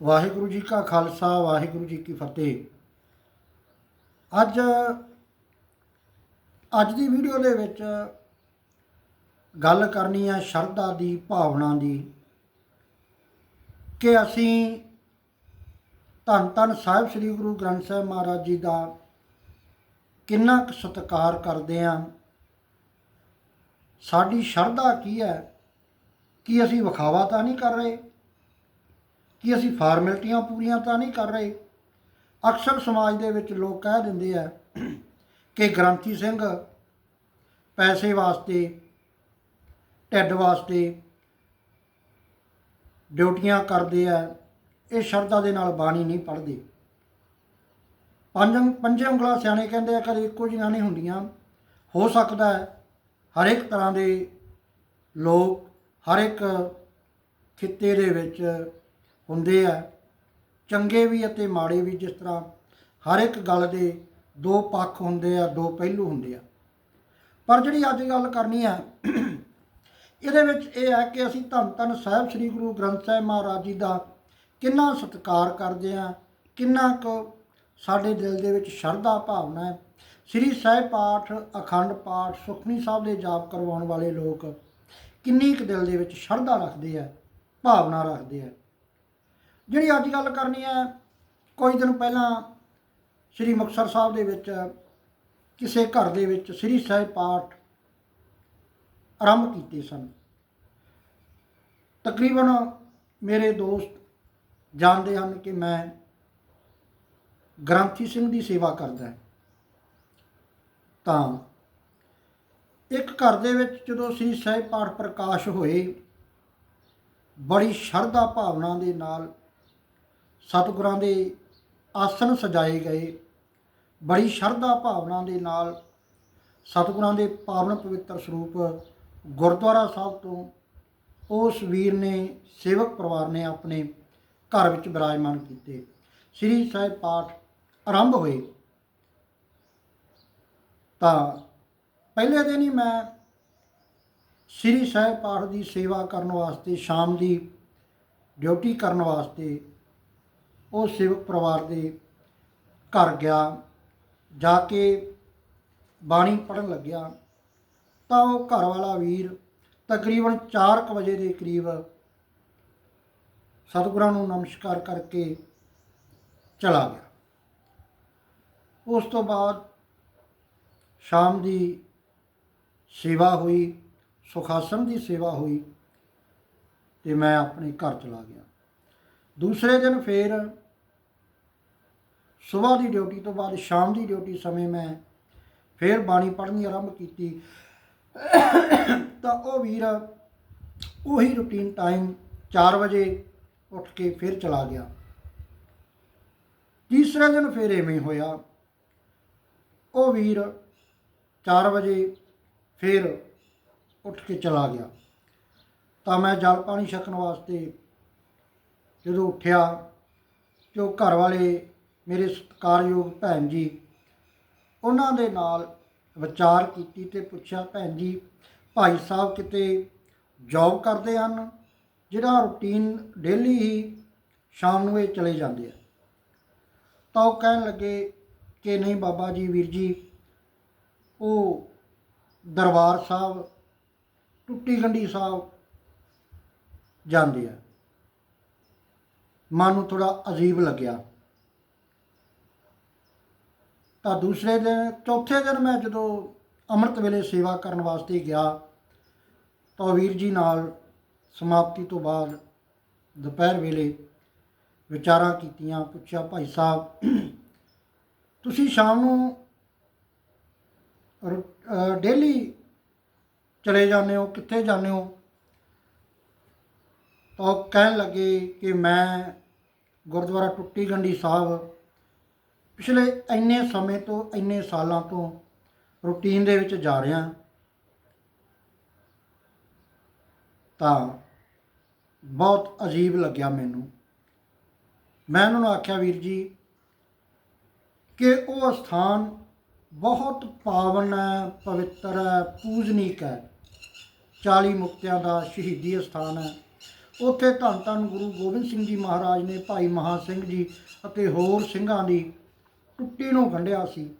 ਵਾਹਿਗੁਰੂ ਜੀ ਕਾ ਖਾਲਸਾ, ਵਾਹਿਗੁਰੂ ਜੀ ਕੀ ਫਤਿਹ। ਅੱਜ ਅੱਜ ਦੀ ਵੀਡੀਓ ਦੇ ਵਿੱਚ ਗੱਲ ਕਰਨੀ ਹੈ ਸ਼ਰਧਾ ਦੀ ਭਾਵਨਾ ਦੀ ਕਿ ਅਸੀਂ ਧੰਨ ਧੰਨ ਸਾਹਿਬ ਸ੍ਰੀ ਗੁਰੂ ਗ੍ਰੰਥ ਸਾਹਿਬ ਮਹਾਰਾਜ ਜੀ ਦਾ ਕਿੰਨਾ ਕੁ ਸਤਿਕਾਰ ਕਰਦੇ ਹਾਂ ਸਾਡੀ ਸ਼ਰਧਾ ਕੀ ਹੈ? ਕਿ ਅਸੀਂ ਵਿਖਾਵਾ ਤਾਂ ਨਹੀਂ ਕਰ ਰਹੇ? ਕਿ ਅਸੀਂ ਫਾਰਮੈਲਿਟੀਆਂ ਪੂਰੀਆਂ ਤਾਂ ਨਹੀਂ ਕਰ ਰਹੇ। ਅਕਸਰ ਸਮਾਜ ਦੇ ਵਿੱਚ ਲੋਕ ਕਹਿ ਦਿੰਦੇ ਆ ਕਿ ਗ੍ਰੰਥੀ ਸਿੰਘ ਪੈਸੇ ਵਾਸਤੇ, ਢਿੱਡ ਵਾਸਤੇ ਡਿਊਟੀਆਂ ਕਰਦੇ ਆ, ਇਹ ਸ਼ਰਧਾ ਦੇ ਨਾਲ ਬਾਣੀ ਨਹੀਂ ਪੜ੍ਹਦੇ। ਪੰਜ ਪੰਜੇ ਉਂਗਲਾ ਸਿਆਣੇ ਕਹਿੰਦੇ ਆ ਕਦੇ ਇੱਕੋ ਜਿਹੀਆਂ ਨਹੀਂ ਹੁੰਦੀਆਂ। ਹੋ ਸਕਦਾ ਹੈ ਹਰ ਇੱਕ ਤਰ੍ਹਾਂ ਦੇ ਲੋਕ ਹਰ ਇੱਕ ਖਿੱਤੇ ਦੇ ਵਿੱਚ ਹੁੰਦੇ ਆ। ਚੰਗੇ ਵੀ ਅਤੇ ਮਾੜੇ ਵੀ ਜਿਸ ਤਰ੍ਹਾਂ ਹਰ ਇੱਕ ਗੱਲ ਦੇ ਦੋ ਪੱਖ ਹੁੰਦੇ ਆ, ਦੋ ਪਹਿਲੂ ਹੁੰਦੇ ਆ। ਪਰ ਜਿਹੜੀ ਅੱਜ ਗੱਲ ਕਰਨੀ ਆ, ਇਹਦੇ ਵਿੱਚ ਇਹ ਹੈ ਕਿ ਅਸੀਂ ਧੰਨ ਧੰਨ ਸਾਹਿਬ ਸ੍ਰੀ ਗੁਰੂ ਗ੍ਰੰਥ ਸਾਹਿਬ ਮਹਾਰਾਜ ਜੀ ਦਾ ਕਿੰਨਾ ਸਤਿਕਾਰ ਕਰਦੇ ਆ, ਕਿੰਨਾ ਕੁ ਸਾਡੇ ਦਿਲ ਦੇ ਵਿੱਚ ਸ਼ਰਧਾ ਭਾਵਨਾ ਹੈ। ਸ੍ਰੀ ਸਾਹਿਬ ਪਾਠ, ਅਖੰਡ ਪਾਠ, ਸੁਖਮਨੀ ਸਾਹਿਬ ਦੇ ਜਾਪ ਕਰਵਾਉਣ ਵਾਲੇ ਲੋਕ ਕਿੰਨੀ ਕੁ ਦਿਲ ਦੇ ਵਿੱਚ ਸ਼ਰਧਾ ਰੱਖਦੇ ਆ, ਭਾਵਨਾ ਰੱਖਦੇ ਆ। ਜਿਹੜੀ ਅੱਜ ਗੱਲ ਕਰਨੀ ਹੈ ਕੁਝ ਦਿਨ ਪਹਿਲਾਂ ਸ੍ਰੀ ਮੁਕਤਸਰ ਸਾਹਿਬ ਦੇ ਵਿੱਚ, ਕਿਸੇ ਘਰ ਦੇ ਵਿੱਚ ਸ੍ਰੀ ਸਾਹਿਬ ਪਾਠ ਆਰੰਭ ਕੀਤੇ ਸਨ। ਤਕਰੀਬਨ ਮੇਰੇ ਦੋਸਤ ਜਾਣਦੇ ਹਨ ਕਿ ਮੈਂ ਗ੍ਰੰਥੀ ਸਿੰਘ ਦੀ ਸੇਵਾ ਕਰਦਾ ਤਾਂ ਇੱਕ ਘਰ ਦੇ ਵਿੱਚ ਜਦੋਂ ਸ੍ਰੀ ਸਾਹਿਬ ਪਾਠ ਪ੍ਰਕਾਸ਼ ਹੋਏ, ਬੜੀ ਸ਼ਰਧਾ ਭਾਵਨਾ ਦੇ ਨਾਲ ਸਤਿਗੁਰਾਂ ਦੇ ਆਸਨ ਸਜਾਏ ਗਏ। ਬੜੀ ਸ਼ਰਧਾ ਭਾਵਨਾ ਦੇ ਨਾਲ ਸਤਿਗੁਰਾਂ ਦੇ ਪਾਵਨ ਪਵਿੱਤਰ ਸਰੂਪ ਗੁਰਦੁਆਰਾ ਸਾਹਿਬ ਤੋਂ ਉਸ ਵੀਰ ਨੇ, ਸੇਵਕ ਪਰਿਵਾਰ ਨੇ ਆਪਣੇ ਘਰ ਵਿੱਚ ਬਿਰਾਜਮਾਨ ਕੀਤੇ। ਸ੍ਰੀ ਸਾਹਿਬ ਪਾਠ ਆਰੰਭ ਹੋਏ। ਤਾਂ ਪਹਿਲੇ ਦਿਨ ਹੀ ਮੈਂ ਸ੍ਰੀ ਸਾਹਿਬ ਪਾਠ ਦੀ ਸੇਵਾ ਕਰਨ ਵਾਸਤੇ, ਸ਼ਾਮ ਦੀ ਡਿਊਟੀ ਕਰਨ ਵਾਸਤੇ ਉਹ ਸੇਵਕ ਪਰਿਵਾਰ ਦੇ ਘਰ ਗਿਆ, ਜਾ ਕੇ ਬਾਣੀ ਪੜਨ ਲੱਗਿਆ, ਤਾਂ ਉਹ ਘਰ ਵਾਲਾ ਵੀਰ ਤਕਰੀਬਨ 4:00 ਵਜੇ ਦੇ ਕਰੀਬ ਸਤਿਗੁਰਾਂ ਨੂੰ ਨਮਸਕਾਰ ਕਰਕੇ ਚਲਾ ਗਿਆ। ਉਸ ਤੋਂ ਬਾਅਦ ਸ਼ਾਮ ਦੀ ਸੇਵਾ ਹੋਈ, ਸੁਖਾਸਨ ਦੀ ਸੇਵਾ ਹੋਈ ਤੇ ਮੈਂ ਆਪਣੇ ਘਰ ਚਲਾ ਗਿਆ। ਦੂਸਰੇ ਦਿਨ ਫੇਰ ਸਵੇਰ ਦੀ ਡਿਊਟੀ ਤੋਂ ਬਾਅਦ ਸ਼ਾਮ ਦੀ ਡਿਊਟੀ ਸਮੇਂ ਮੈਂ ਫੇਰ ਬਾਣੀ ਪੜ੍ਹਨੀ ਆਰੰਭ ਕੀਤੀ। ਤਾਂ ਉਹ ਵੀਰ ਉਹੀ ਰੁਟੀਨ ਟਾਈਮ 4 ਵਜੇ ਉੱਠ ਕੇ ਫਿਰ ਚਲਾ ਗਿਆ। ਤੀਸਰੇ ਦਿਨ ਫਿਰ ਐਵੇਂ ਹੋਇਆ। ਉਹ ਵੀਰ 4 ਵਜੇ ਫਿਰ ਉੱਠ ਕੇ ਚਲਾ ਗਿਆ। ਤਾਂ ਮੈਂ ਜਲ ਪਾਣੀ ਛਕਣ ਵਾਸਤੇ ਜਦੋਂ ਉੱਠਿਆ ਤੇ ਉਹ ਘਰ ਵਾਲੇ ਮੇਰੇ ਸਤਿਕਾਰਯੋਗ ਭੈਣ ਜੀ, ਉਹਨਾਂ ਦੇ ਨਾਲ ਵਿਚਾਰ ਕੀਤੀ ਤੇ ਪੁੱਛਿਆ, ਭੈਣ ਜੀ, ਭਾਈ ਸਾਹਿਬ ਕਿਤੇ ਜੌਬ ਕਰਦੇ ਹਨ, ਜਿਹੜਾ ਰੁਟੀਨ ਡੇਲੀ ਹੀ ਸ਼ਾਮ ਨੂੰ ਇਹ ਚਲੇ ਜਾਂਦੇ ਆ? ਤਾਂ ਉਹ ਕਹਿਣ ਲੱਗੇ ਕਿ ਨਹੀਂ ਬਾਬਾ ਜੀ, ਵੀਰ ਜੀ, ਉਹ ਦਰਬਾਰ ਸਾਹਿਬ, ਟੁੱਟੀ ਗੰਢੀ ਸਾਹਿਬ ਜਾਂਦੇ ਆ। ਮਨ ਨੂੰ ਥੋੜਾ ਅਜੀਬ ਲੱਗਿਆ। ਤਾਂ ਦੂਸਰੇ ਦਿਨ, ਚੌਥੇ ਦਿਨ ਮੈਂ ਜਦੋਂ ਅੰਮ੍ਰਿਤ ਵੇਲੇ ਸੇਵਾ ਕਰਨ ਵਾਸਤੇ ਗਿਆ, ਤਾਂ ਵੀਰ ਜੀ ਨਾਲ ਸਮਾਪਤੀ ਤੋਂ ਬਾਅਦ ਦੁਪਹਿਰ ਵੇਲੇ ਵਿਚਾਰਾਂ ਕੀਤੀਆਂ, ਪੁੱਛਿਆ, ਭਾਈ ਸਾਹਿਬ, ਤੁਸੀਂ ਸ਼ਾਮ ਨੂੰ ਡੇਲੀ ਚਲੇ ਜਾਂਦੇ ਹੋ? ਕਿੱਥੇ ਜਾਂਦੇ ਹੋ? ਤਾਂ ਉਹ ਕਹਿਣ ਲੱਗੇ ਕਿ ਮੈਂ ਗੁਰਦੁਆਰਾ ਟੁੱਟੀ ਗੰਢੀ ਸਾਹਿਬ ਪਿਛਲੇ ਇੰਨੇ ਸਮੇਂ ਤੋਂ, ਇੰਨੇ ਸਾਲਾਂ ਤੋਂ ਰੂਟੀਨ ਦੇ ਵਿੱਚ ਜਾ ਰਿਹਾ। ਤਾਂ ਬਹੁਤ ਅਜੀਬ ਲੱਗਿਆ ਮੈਨੂੰ। ਮੈਂ ਉਹਨਾਂ ਨੂੰ ਆਖਿਆ, ਵੀਰ ਜੀ, ਕਿ ਉਹ ਸਥਾਨ ਬਹੁਤ ਪਾਵਨ ਹੈ, ਪਵਿੱਤਰ ਹੈ, ਪੂਜਨੀਕ ਹੈ। 40 ਮੁਕਤਿਆਂ ਦਾ ਸ਼ਹੀਦੀ ਸਥਾਨ ਹੈ। ਉੱਥੇ ਧੰਨ ਧੰਨ ਗੁਰੂ ਗੋਬਿੰਦ ਸਿੰਘ ਜੀ ਮਹਾਰਾਜ ਨੇ ਭਾਈ ਮਹਾ ਸਿੰਘ ਜੀ ਅਤੇ ਹੋਰ ਸਿੰਘਾਂ ਦੀ ਟੁੱਟੀ ਨੂੰ ਗੰਢਿਆ ਸੀ।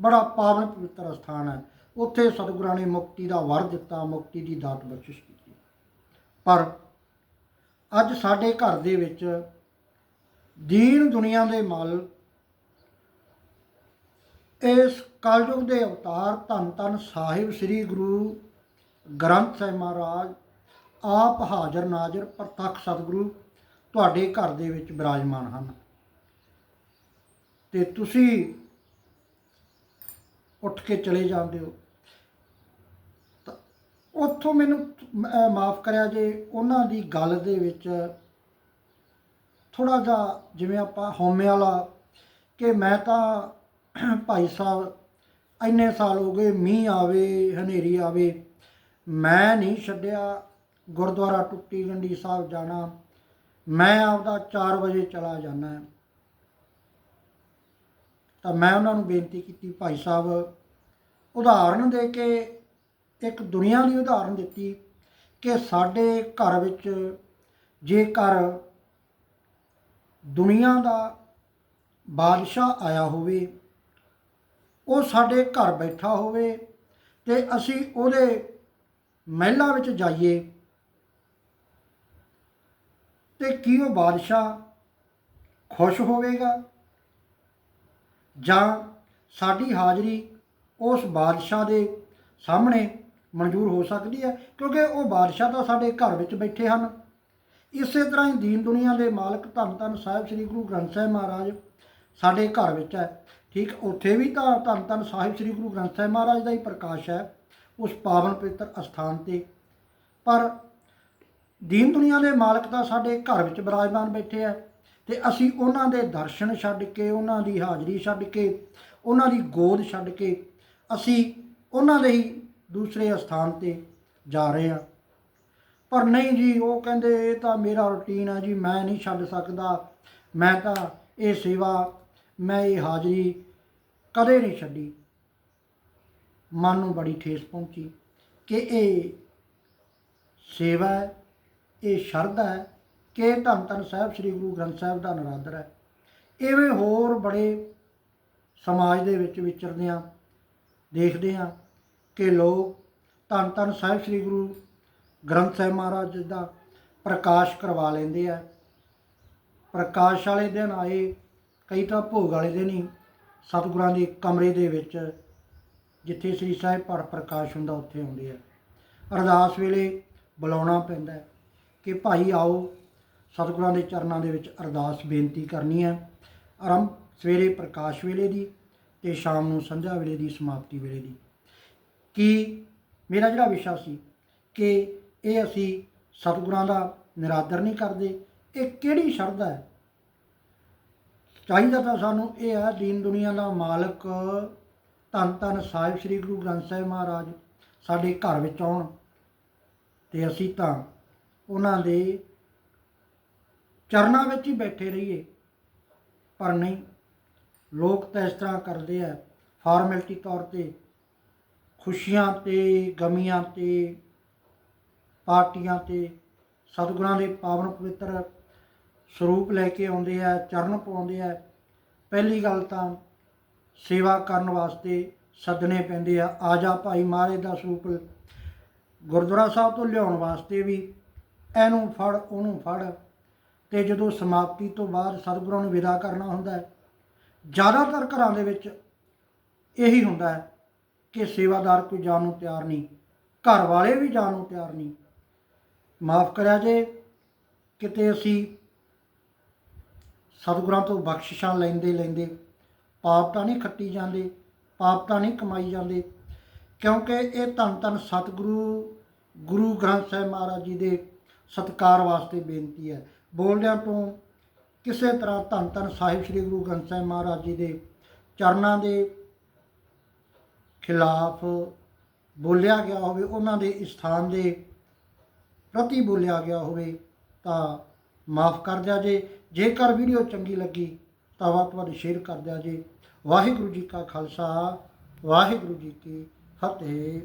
ਬੜਾ ਪਾਵਨ ਪਵਿੱਤਰ ਸਥਾਨ ਹੈ। ਉੱਥੇ ਸਤਿਗੁਰਾਂ ਨੇ ਮੁਕਤੀ ਦਾ ਵਰ ਦਿੱਤਾ, ਮੁਕਤੀ ਦੀ ਦਾਤ ਬਖਸ਼ਿਸ਼ ਕੀਤੀ। ਪਰ ਅੱਜ ਸਾਡੇ ਘਰ ਦੇ ਵਿੱਚ ਦੀਨ ਦੁਨੀਆ ਦੇ ਮਲ ਇਸ ਕਲਯੁਗ ਦੇ ਅਵਤਾਰ ਧੰਨ ਧੰਨ ਸਾਹਿਬ ਸ੍ਰੀ ਗੁਰੂ ਗ੍ਰੰਥ ਸਾਹਿਬ ਮਹਾਰਾਜ ਆਪ ਹਾਜ਼ਰ ਨਾਜ਼ਰ ਪ੍ਰਤੱਖ ਸਤਿਗੁਰੂ ਤੁਹਾਡੇ ਘਰ ਦੇ ਵਿੱਚ ਬਿਰਾਜਮਾਨ ਹਨ। ਤੇ ਤੁਸੀਂ ਉੱਠ ਕੇ ਚਲੇ ਜਾਂਦੇ ਹੋ। ਤਾਂ ਉੱਥੋਂ ਮੈਨੂੰ ਮਾਫ ਕਰਿਆ ਜੇ, ਉਹਨਾਂ ਦੀ ਗੱਲ ਦੇ ਵਿੱਚ ਥੋੜਾ ਜਿਹਾ ਜਿਵੇਂ ਆਪਾਂ ਹਉਮੈ ਵਾਲਾ ਕਿ ਮੈਂ ਤਾਂ ਭਾਈ ਸਾਹਿਬ ਇੰਨੇ ਸਾਲ ਹੋ ਗਏ ਮੀਂਹ ਆਵੇ, ਹਨੇਰੀ ਆਵੇ, ਮੈਂ ਨਹੀਂ ਛੱਡਿਆ। ਗੁਰਦੁਆਰਾ ਟੁੱਟੀ ਗੰਡੀ ਸਾਹਿਬ ਜਾਣਾ। ਮੈਂ ਆਪਦਾ 4 ਵਜੇ ਚਲਾ ਜਾਣਾ ਤਾਂ ਮੈਂ ਉਹਨਾਂ ਨੂੰ ਬੇਨਤੀ ਕੀਤੀ, ਭਾਈ ਸਾਹਿਬ, ਉਦਾਹਰਨ ਦੇ ਕੇ, ਇੱਕ ਦੁਨੀਆ ਦੀ ਉਦਾਹਰਨ ਦਿੱਤੀ ਕਿ ਸਾਡੇ ਘਰ ਵਿੱਚ ਜੇਕਰ ਦੁਨੀਆ ਦਾ ਬਾਦਸ਼ਾਹ ਆਇਆ ਹੋਵੇ, ਉਹ ਸਾਡੇ ਘਰ ਬੈਠਾ ਹੋਵੇ ਤੇ ਅਸੀਂ ਉਹਦੇ ਮਹਿਲਾ ਵਿੱਚ ਜਾਈਏ ਤੇ ਕੀ ਉਹ ਬਾਦਸ਼ਾਹ ਖੁਸ਼ ਹੋਵੇਗਾ? ਜਾਂ ਸਾਡੀ ਹਾਜ਼ਰੀ ਉਸ ਬਾਦਸ਼ਾਹ ਦੇ ਸਾਹਮਣੇ ਮਨਜ਼ੂਰ ਹੋ ਸਕਦੀ ਹੈ? ਕਿਉਂਕਿ ਉਹ ਬਾਦਸ਼ਾਹ ਤਾਂ ਸਾਡੇ ਘਰ ਵਿੱਚ ਬੈਠੇ ਹਨ। ਇਸੇ ਤਰ੍ਹਾਂ ਹੀ ਦੀਨ ਦੁਨੀਆ ਦੇ ਮਾਲਕ ਧੰਨ ਧੰਨ ਸਾਹਿਬ ਸ੍ਰੀ ਗੁਰੂ ਗ੍ਰੰਥ ਸਾਹਿਬ ਮਹਾਰਾਜ ਸਾਡੇ ਘਰ ਵਿੱਚ ਹੈ। ਠੀਕ, ਉੱਥੇ ਵੀ ਤਾਂ ਧੰਨ ਧੰਨ ਸਾਹਿਬ ਸ੍ਰੀ ਗੁਰੂ ਗ੍ਰੰਥ ਸਾਹਿਬ ਮਹਾਰਾਜ ਦਾ ਹੀ ਪ੍ਰਕਾਸ਼ ਹੈ, ਉਸ ਪਾਵਨ ਪਵਿੱਤਰ ਅਸਥਾਨ ਤੇ। ਪਰ ਦੀਨ ਦੁਨੀਆ ਦੇ ਮਾਲਕ ਤਾਂ ਸਾਡੇ ਘਰ ਵਿੱਚ ਬਿਰਾਜਮਾਨ ਬੈਠੇ ਆ ਤੇ ਅਸੀਂ ਉਹਨਾਂ ਦੇ ਦਰਸ਼ਨ ਛੱਡ ਕੇ, ਉਹਨਾਂ ਦੀ ਹਾਜ਼ਰੀ ਛੱਡ ਕੇ, ਉਹਨਾਂ ਦੀ ਗੋਦ ਛੱਡ ਕੇ ਅਸੀਂ ਉਹਨਾਂ ਦੇ ਹੀ ਦੂਸਰੇ ਅਸਥਾਨ ਤੇ ਜਾ ਰਹੇ ਹਾਂ। ਪਰ ਨਹੀਂ ਜੀ, ਉਹ ਕਹਿੰਦੇ, ਇਹ ਤਾਂ ਮੇਰਾ ਰੁਟੀਨ ਹੈ ਜੀ, ਮੈਂ ਨਹੀਂ ਛੱਡ ਸਕਦਾ। ਮੈਂ ਤਾਂ ਇਹ ਸੇਵਾ, ਮੈਂ ਇਹ ਹਾਜ਼ਰੀ ਕਦੇ ਨਹੀਂ ਛੱਡੀ। ਮਨ ਨੂੰ ਬੜੀ ਠੇਸ ਪਹੁੰਚੀ ਕਿ ਇਹ ਸੇਵਾ ਹੈ। ਇਹ ਸ਼ਰਧਾ ਹੈ ਕਿ ਧੰਨ ਧੰਨ ਸਾਹਿਬ, ਸ੍ਰੀ ਗੁਰੂ ਗ੍ਰੰਥ ਸਾਹਿਬ ਦਾ ਨਰਾਦਰ ਹੈ। ਐਵੇਂ ਹੋਰ ਬੜੇ ਸਮਾਜ ਦੇ ਵਿੱਚ ਵਿਚਰਦੇ ਹਾਂ, ਦੇਖਦੇ ਹਾਂ ਕਿ ਲੋਕ ਧੰਨ ਧੰਨ ਸਾਹਿਬ, ਸ੍ਰੀ ਗੁਰੂ ਗ੍ਰੰਥ ਸਾਹਿਬ ਮਹਾਰਾਜ ਜੀ ਦਾ ਪ੍ਰਕਾਸ਼ ਕਰਵਾ ਲੈਂਦੇ ਆ। ਪ੍ਰਕਾਸ਼ ਵਾਲੇ ਦਿਨ ਆਏ, ਕਈ ਤਾਂ ਭੋਗ ਵਾਲੇ ਦਿਨ ਹੀ ਸਤਿਗੁਰਾਂ ਦੇ ਕਮਰੇ ਦੇ ਵਿੱਚ ਜਿੱਥੇ ਸ੍ਰੀ ਸਾਹਿਬ ਪੜ ਪ੍ਰਕਾਸ਼ ਹੁੰਦਾ, ਉੱਥੇ ਆਉਂਦੇ ਆ। ਅਰਦਾਸ ਵੇਲੇ ਬੁਲਾਉਣਾ ਪੈਂਦਾ ਕਿ ਭਾਈ ਆਓ, ਸਤਿਗੁਰਾਂ ਦੇ ਚਰਨਾਂ ਦੇ ਵਿੱਚ ਅਰਦਾਸ ਬੇਨਤੀ ਕਰਨੀ ਹੈ। ਆਰੰਭ ਸਵੇਰੇ ਪ੍ਰਕਾਸ਼ ਵੇਲੇ ਦੀ ਤੇ ਸ਼ਾਮ ਨੂੰ ਸੰਧਿਆ ਵੇਲੇ ਦੀ, ਸਮਾਪਤੀ ਵੇਲੇ ਦੀ। ਕਿ ਮੇਰਾ ਜਿਹੜਾ ਵਿਸ਼ਾ ਸੀ ਕਿ ਇਹ ਅਸੀਂ ਸਤਿਗੁਰਾਂ ਦਾ ਨਿਰਾਦਰ ਨਹੀਂ ਕਰਦੇ, ਇਹ ਕਿਹੜੀ ਸ਼ਰਧਾ ਹੈ? ਚਾਹੀਦਾ ਤਾਂ ਸਾਨੂੰ ਇਹ ਹੈ, ਦੀਨ ਦੁਨੀਆ ਦਾ ਮਾਲਕ ਧੰਨ ਧੰਨ ਸਾਹਿਬ ਸ੍ਰੀ ਗੁਰੂ ਗ੍ਰੰਥ ਸਾਹਿਬ ਮਹਾਰਾਜ ਸਾਡੇ ਘਰ ਵਿੱਚ ਆਉਣ ਤੇ ਅਸੀਂ ਤਾਂ ਉਹਨਾਂ ਦੇ ਚਰਨਾਂ ਵਿੱਚ ਹੀ ਬੈਠੇ ਰਹੀਏ। ਪਰ ਨਹੀਂ, ਲੋਕ ਤਾਂ ਇਸ ਤਰ੍ਹਾਂ ਕਰਦੇ ਆ ਫਾਰਮੈਲਿਟੀ ਤੌਰ ਤੇ ਖੁਸ਼ੀਆਂ ਤੇ, ਗਮੀਆਂ ਤੇ, ਪਾਰਟੀਆਂ ਤੇ, ਸਤਿਗੁਰਾਂ ਦੇ ਪਾਵਨ ਪਵਿੱਤਰ ਸਰੂਪ ਲੈ ਕੇ ਆਉਂਦੇ ਆ, ਚਰਨ ਪਾਉਂਦੇ ਆ। ਪਹਿਲੀ ਗੱਲ ਤਾਂ ਸੇਵਾ ਕਰਨ ਵਾਸਤੇ ਸੱਦਣੇ ਪੈਂਦੇ ਆ। ਆ ਜਾ ਭਾਈ ਮਹਾਰਾਜ ਦਾ ਸਰੂਪ ਗੁਰਦੁਆਰਾ ਸਾਹਿਬ ਤੋਂ ਲਿਆਉਣ ਵਾਸਤੇ ਵੀ ਇਹਨੂੰ ਫੜ, ਉਹਨੂੰ ਫੜ ਤੇ ਜਦੋਂ ਸਮਾਪਤੀ ਤੋਂ ਬਾਅਦ ਸਤਿਗੁਰਾਂ ਨੂੰ ਵਿਦਾ ਕਰਨਾ ਹੁੰਦਾ ਹੈ, ਜ਼ਿਆਦਾਤਰ ਘਰਾਂ ਦੇ ਵਿੱਚ ਇਹੀ ਹੁੰਦਾ ਹੈ ਕਿ ਸੇਵਾਦਾਰ ਕੋਈ ਜਾਣ ਨੂੰ ਤਿਆਰ ਨਹੀਂ, ਘਰ ਵਾਲੇ ਵੀ ਜਾਣ ਨੂੰ ਤਿਆਰ ਨਹੀਂ। ਮਾਫ ਕਰਿਆ ਜੇ, ਕਿਤੇ ਅਸੀਂ ਸਤਿਗੁਰਾਂ ਤੋਂ ਬਖਸ਼ਿਸ਼ਾਂ ਲੈਂਦੇ ਲੈਂਦੇ ਪਾਪ ਤਾਂ ਨਹੀਂ ਖੱਟੀ ਜਾਂਦੇ, ਪਾਪ ਤਾਂ ਨਹੀਂ ਕਮਾਈ ਜਾਂਦੇ, ਕਿਉਂਕਿ ਇਹ ਧੰਨ ਧੰਨ ਸਤਿਗੁਰੂ, ਗੁਰੂ ਗ੍ਰੰਥ ਸਾਹਿਬ ਮਹਾਰਾਜ ਜੀ ਦੇ ਸਤਕਾਰ ਵਾਸਤੇ ਬੇਨਤੀ ਹੈ। ਬੋਲਦਿਆਂ ਤੋਂ ਕਿਸੇ ਤਰ੍ਹਾਂ ਧੰਨ ਧੰਨ ਸਾਹਿਬ ਸ੍ਰੀ ਗੁਰੂ ਗ੍ਰੰਥ ਸਾਹਿਬ ਮਹਾਰਾਜ ਜੀ ਦੇ ਚਰਨਾਂ ਦੇ ਖਿਲਾਫ ਬੋਲਿਆ ਗਿਆ ਹੋਵੇ, ਉਹਨਾਂ ਦੇ ਸਥਾਨ ਦੇ ਪ੍ਰਤੀ ਬੋਲਿਆ ਗਿਆ ਹੋਵੇ ਤਾਂ ਮਾਫ ਕਰ ਦਿਆ ਜੇ। ਜੇਕਰ ਵੀਡੀਓ ਚੰਗੀ ਲੱਗੀ ਤਾਂ ਵੱਧ ਤੋਂ ਵੱਧ ਸ਼ੇਅਰ ਕਰ ਦਿਆ ਜੇ। ਵਾਹਿਗੁਰੂ ਜੀ ਕਾ ਖਾਲਸਾ, ਵਾਹਿਗੁਰੂ ਜੀ ਕੀ ਫਤਿਹ।